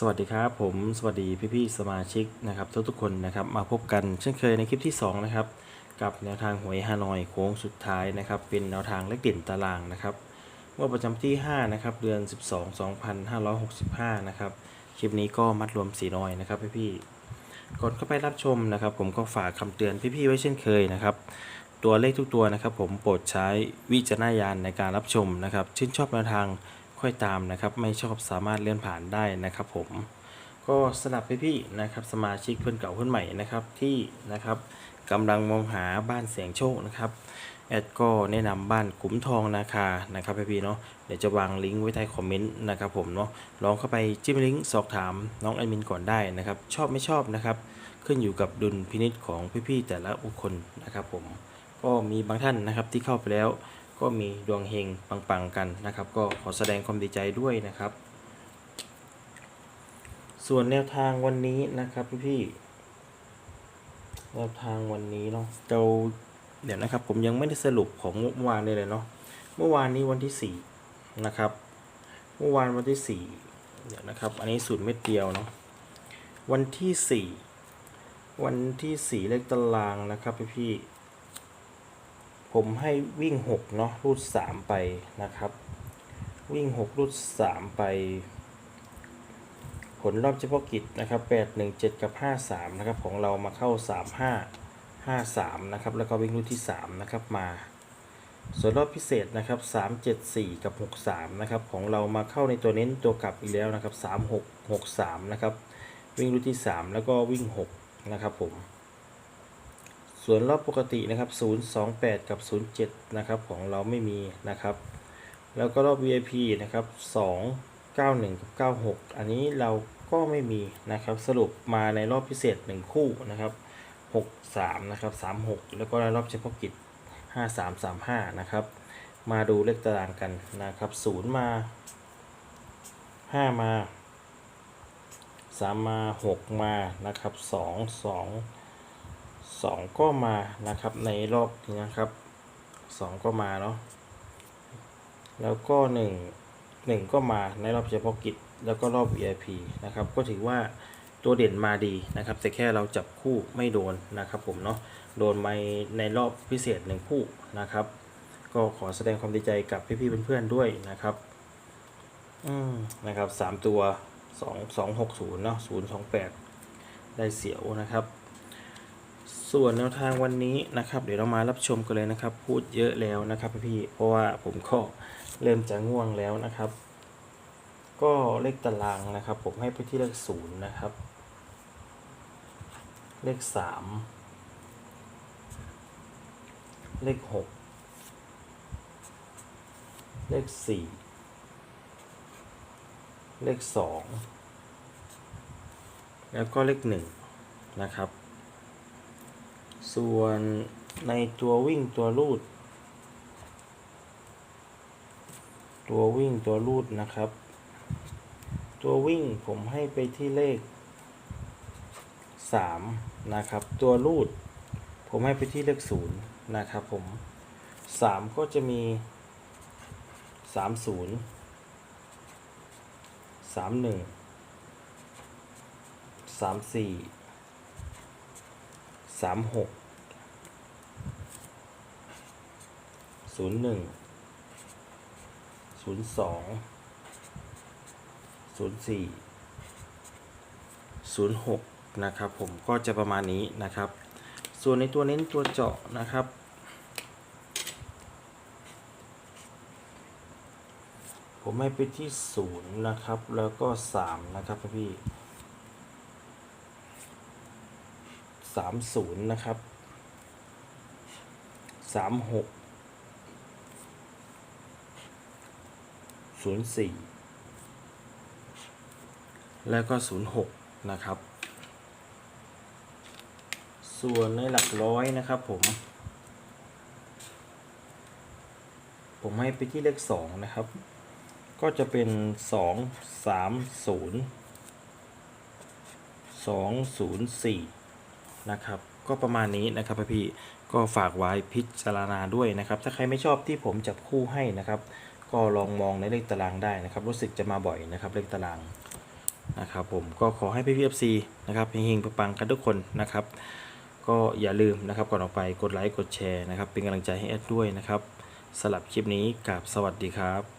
สวัสดีครับผมสวัสดีพี่ๆสมาชิกนะครับทุกๆคนนะครับมาพบกันเช่นเคยในคลิปที่2นะครับกับแนวทางหวยฮานอยโค้งสุดท้ายนะครับเป็นแนวทางเลขเด่นตารางนะครับเมื่อประจำที่5นะครับเดือน 12 2565นะครับคลิปนี้ก็มัดรวมสีน้อยนะครับพี่ๆก่อนเข้าไปรับชมนะครับ ผมก็ฝากคำเตือนพี่ๆไว้เช่นเคยนะครับตัวเลขทุกตัวนะครับ ผมโปรดใช้วิจารณญาณในการรับชมนะครับชื่นชอบแนวทาง ค่อยตามนะครับ ไม่ชอบสามารถเลื่อนผ่านได้นะครับผมก็สนับพี่ๆนะครับสมาชิกเพื่อนเก่าเพื่อนใหม่นะครับที่นะครับกำลังมองหาบ้านเสียงโชคนะครับแอดก็แนะนำบ้านขุมทองนาคานะครับพี่ๆเนาะเดี๋ยวจะวางลิงก์ไว้ใต้คอมเมนต์นะครับผมเนาะลองเข้าไปจิ้มลิงก์สอบถามน้องแอดมินก่อนได้นะครับชอบไม่ชอบนะครับขึ้นอยู่กับดุลพินิจของพี่ๆแต่ละบุคคลนะครับผมก็มีบางท่านนะครับที่เข้าไปแล้ว ก็มีดวงเฮงปังๆกันนะครับ ก็ขอแสดงความดีใจด้วยนะครับ ส่วนแนวทางวันนี้นะครับพี่ๆแนวทางวันนี้เนาะเราเดี๋ยวนะครับ ผมยังไม่ได้สรุปของเมื่อวานเลยเลยเนาะเมื่อวานนี้วันที่สี่นะครับ เมื่อวานวันที่สี่เดี๋ยวนะครับ อันนี้สูตรเม็ดเดียวเนาะวันที่สี่วันที่สี่เลขตารางนะครับพี่ๆ ผมให้วิ่งหกเนาะรูดสามไปนะครับ วิ่งหกรูดสามไป ผลรอบเฉพาะกิจนะครับ 817 กับ 53 นะครับ ของเรามาเข้า 35 53 นะครับ แล้วก็วิ่งรุ่นที่ 3 นะครับมา ส่วนรอบพิเศษนะครับ 374 กับ 63 นะครับ ของเรามาเข้าในตัวเน้นตัวกลับอีกแล้วนะครับ 36 63 นะครับ วิ่งรุ่นที่ 3 แล้วก็วิ่ง 6 นะครับผม ส่วนรอบปกตินะครับ 028 กับ 07 นะครับ ของเราไม่มีนะครับ แล้วก็รอบ VIP นะครับ 2 91 กับ 96 อันนี้เราก็ไม่มีนะครับ สรุปมาในรอบพิเศษ 1 คู่นะครับ 63 นะครับ 36 แล้วก็ในรอบเฉพาะกิจ 53 35 นะครับ มาดูเลขตารางกันนะครับ 0 มา 5 มา 3 มา 6 มา นะครับ 2 2 2 ก็มานะครับในรอบนี้นะครับ 2 ก็มาเนาะแล้วก็หนึ่งหนึ่งก็มาในรอบเฉพาะกิจ แล้วก็รอบ VIP นะครับ ก็ถือว่าตัวเด่นมาดีนะครับ แต่แค่เราจับคู่ไม่โดนนะครับผมเนาะโดนไปในรอบพิเศษหนึ่งคู่นะครับ ก็ขอแสดงความดีใจกับพี่ๆเพื่อนๆด้วยนะครับอืมนะครับสามตัวสองสองหกศูนย์เนาะศูนย์สองแปดได้เสียวนะครับ ส่วนแนวทางวันนี้นะครับ เดี๋ยวเรามารับชมกันเลยนะครับ พูดเยอะแล้วนะครับพี่เพราะว่าผมก็เริ่มจะง่วงแล้วนะครับ ก็เลขตารางนะครับ ผมให้ไปที่เลขศูนย์นะครับ เลขสามเลขหกเลขสี่เลขสองแล้วก็เลขหนึ่งนะครับ ส่วนในตัววิ่งตัวรูด ตัววิ่งตัวรูดนะครับ ตัววิ่งผมให้ไปที่เลขสามนะครับ ตัวรูด ผมให้ไปที่เลขศูนย์นะครับผมสามก็จะมีสามศูนย์ สามหกศูนย์หนึ่งศูนย์สองศูนย์สี่ศูนย์หกนะครับผมก็จะประมาณนี้นะครับ ส่วนในตัวเน้นตัวเจาะนะครับ ผมให้ไปที่ศูนย์นะครับแล้วก็สามนะครับพี่ สามศูนย์นะครับสามหกศูนย์สี่แล้วก็ศูนย์หกนะครับ ส่วนในหลักร้อยนะครับผม ผมให้ไปที่เลขสองนะครับ ก็จะเป็นสองสามศูนย์สองศูนย์สี่ นะครับ ก็ประมาณนี้นะครับพี่ก็ฝากไว้พิจารณาด้วยนะครับ ถ้าใครไม่ชอบที่ผมจับคู่ให้นะครับ ก็ลองมองในเลขตารางได้นะครับ รู้สึกจะมาบ่อยนะครับเลขตารางนะครับ ผมก็ขอให้พี่พีเอฟซีนะครับเฮงๆปังๆกันทุกคนนะครับ ก็อย่าลืมนะครับก่อนออกไปกดไลค์กดแชร์นะครับ เป็นกำลังใจให้แอดด้วยนะครับสำหรับคลิปนี้กับสวัสดีครับ